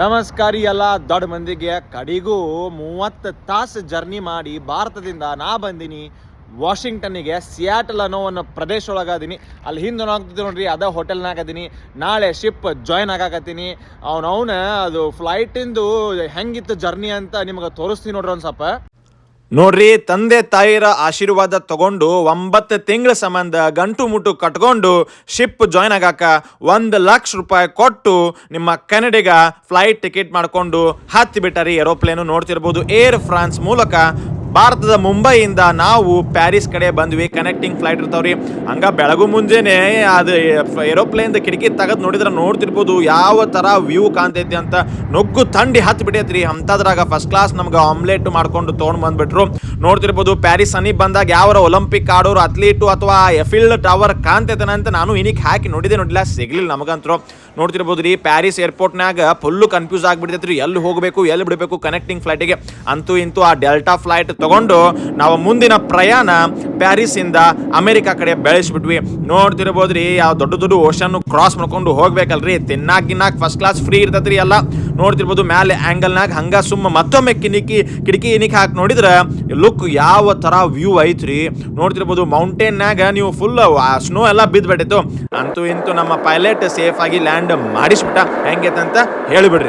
ನಮಸ್ಕಾರ ಎಲ್ಲ ದೊಡ್ಡ ಮಂದಿಗೆ. ಕಡಿಗೂ ಮೂವತ್ತು ತಾಸು ಜರ್ನಿ ಮಾಡಿ ಭಾರತದಿಂದ ನಾ ಬಂದೀನಿ ವಾಷಿಂಗ್ಟನ್ನಿಗೆ, ಸಿಯಾಟಲ್ ಅನ್ನೋ ಒಂದು ಪ್ರದೇಶ ಒಳಗೆ ಅದೀನಿ. ಅಲ್ಲಿ ಹಿಂದೆ ಆಗ್ತಿದ್ದೆ ನೋಡ್ರಿ, ಅದೇ ಹೋಟೆಲ್ನಾಗ ಅದೀನಿ. ನಾಳೆ ಶಿಪ್ ಜಾಯ್ನ್ ಆಗಾಕತ್ತೀನಿ. ಅವನವನ ಅದು ಫ್ಲೈಟಿಂದು ಹೆಂಗಿತ್ತು ಜರ್ನಿ ಅಂತ ನಿಮಗೆ ತೋರಿಸ್ತೀನಿ ನೋಡ್ರಿ ಒಂದು ಸ್ವಲ್ಪ. ನೋಡ್ರಿ, ತಂದೆ ತಾಯಿರ ಆಶೀರ್ವಾದ ತಗೊಂಡು ಒಂಬತ್ತು ತಿಂಗಳ ಸಂಬಂಧ ಗಂಟು ಮುಟ್ಟು ಕಟ್ಕೊಂಡು ಶಿಪ್ ಜಾಯ್ನ್ ಆಗಾಕ ಒಂದು ಲಕ್ಷ ರೂಪಾಯಿ ಕೊಟ್ಟು ನಿಮ್ಮ ಕೆನಡಿಗ ಫ್ಲೈಟ್ ಟಿಕೆಟ್ ಮಾಡಿಕೊಂಡು ಹತ್ತಿ ಬಿಟ್ಟಾರಿ ಏರೋಪ್ಲೇನು ನೋಡ್ತಿರ್ಬೋದು. ಏರ್ ಫ್ರಾನ್ಸ್ ಮೂಲಕ ಭಾರತದ ಮುಂಬೈಯಿಂದ ನಾವು ಪ್ಯಾರಿಸ್ ಕಡೆ ಬಂದ್ವಿ. ಕನೆಕ್ಟಿಂಗ್ ಫ್ಲೈಟ್ ಇರ್ತಾವ್ರಿ. ಹಂಗ ಬೆಳಗು ಮುಂಜಾನೆ ಅದು ಏರೋಪ್ಲೇನ್ ಕಿಟಕಿ ತೆಗೆದು ನೋಡಿದ್ರೆ ನೋಡ್ತಿರ್ಬೋದು ಯಾವ ತರ ವ್ಯೂ ಕಾಣ್ತೈತಿ ಅಂತ. ನುಗ್ಗು ಥಂಡಿ ಹತ್ತು ಬಿಟ್ಟೈತ್ರಿ ಅಂಥದ್ರಾಗ ಫಸ್ಟ್ ಕ್ಲಾಸ್ ನಮ್ಗೆ ಆಮ್ಲೆಟ್ ಮಾಡ್ಕೊಂಡು ತೊಗೊಂಡು ಬಂದ್ಬಿಟ್ರು. ನೋಡ್ತಿರ್ಬೋದು ಪ್ಯಾರಿಸ್ ಅನಿ ಬಂದಾಗ ಯಾವ ಒಲಿಂಪಿಕ್ ಆಡೋರು ಅಥ್ಲೀಟು ಅಥವಾ ಎಫಿಲ್ ಟವರ್ ಕಾಣ್ತೈತನ ಅಂತ ನಾನು ಇನಿಕ್ ಹಾಕಿ ನೋಡಿದೆ ನೋಡಿಲ್ಲ ಸಿಗ್ಲಿಲ್ಲ ನಮಗಂತರು. ನೋಡ್ತಿರ್ಬೋದು ರೀ ಪ್ಯಾರಿಸ್ ಏರ್ಪೋರ್ಟ್ನಾಗ ಫುಲ್ಲು ಕನ್ಫ್ಯೂಸ್ ಆಗಿಬಿಡ್ತೈತ್ರಿ ಎಲ್ಲಿ ಹೋಗಬೇಕು, ಎಲ್ಲಿ ಬಿಡಬೇಕು ಕನೆಕ್ಟಿಂಗ್ ಫ್ಲೈಟಿಗೆ ಅಂತೂ ಇಂತೂ ಆ ಡೆಲ್ಟಾ ಫ್ಲೈಟ್ ತಗೊಂಡು ನಾವು ಮುಂದಿನ ಪ್ರಯಾಣ ಪ್ಯಾರಿಸ್ ಇಂದ ಅಮೆರಿಕ ಕಡೆ ಬೆಳೆಸ್ಬಿಟ್ವಿ. ನೋಡ್ತಿರ್ಬೋದ್ರಿ ಯಾವ ದೊಡ್ಡ ದೊಡ್ಡ ಓಷನ್ ಕ್ರಾಸ್ ಮಾಡ್ಕೊಂಡು ಹೋಗ್ಬೇಕಲ್ರಿ. ತಿನ್ನಾಕ ಗಿನ್ನಾಕ್ ಫಸ್ಟ್ ಕ್ಲಾಸ್ ಫ್ರೀ ಇರ್ತೈತ್ರಿ ಎಲ್ಲ. ನೋಡ್ತಿರ್ಬೋದು ಮ್ಯಾಲೆ ಆ್ಯಂಗಲ್ನಾಗ ಹಂಗೆ ಸುಮ್ಮ ಮತ್ತೊಮ್ಮೆ ಕಿನಿಕಿ ಕಿಟಕಿ ಇನಿಕ್ ಹಾಕಿ ನೋಡಿದ್ರೆ ಲುಕ್ ಯಾವ ಥರ ವ್ಯೂ ಐತ್ರಿ. ನೋಡ್ತಿರ್ಬೋದು ಮೌಂಟೇನ್ನಾಗ ನೀವು ಫುಲ್ ಸ್ನೋ ಎಲ್ಲ ಬಿದ್ದುಬಿಟ್ಟಿತ್ತು ಅಂತೂ ಇಂತೂ ನಮ್ಮ ಪೈಲಟ್ ಸೇಫಾಗಿ ಲ್ಯಾಂಡ್ ಮಾಡಿಸ್ಬಿಟ್ಟ. ಹೆಂಗೈತೆ ಅಂತ ಹೇಳಿಬಿಡ್ರಿ.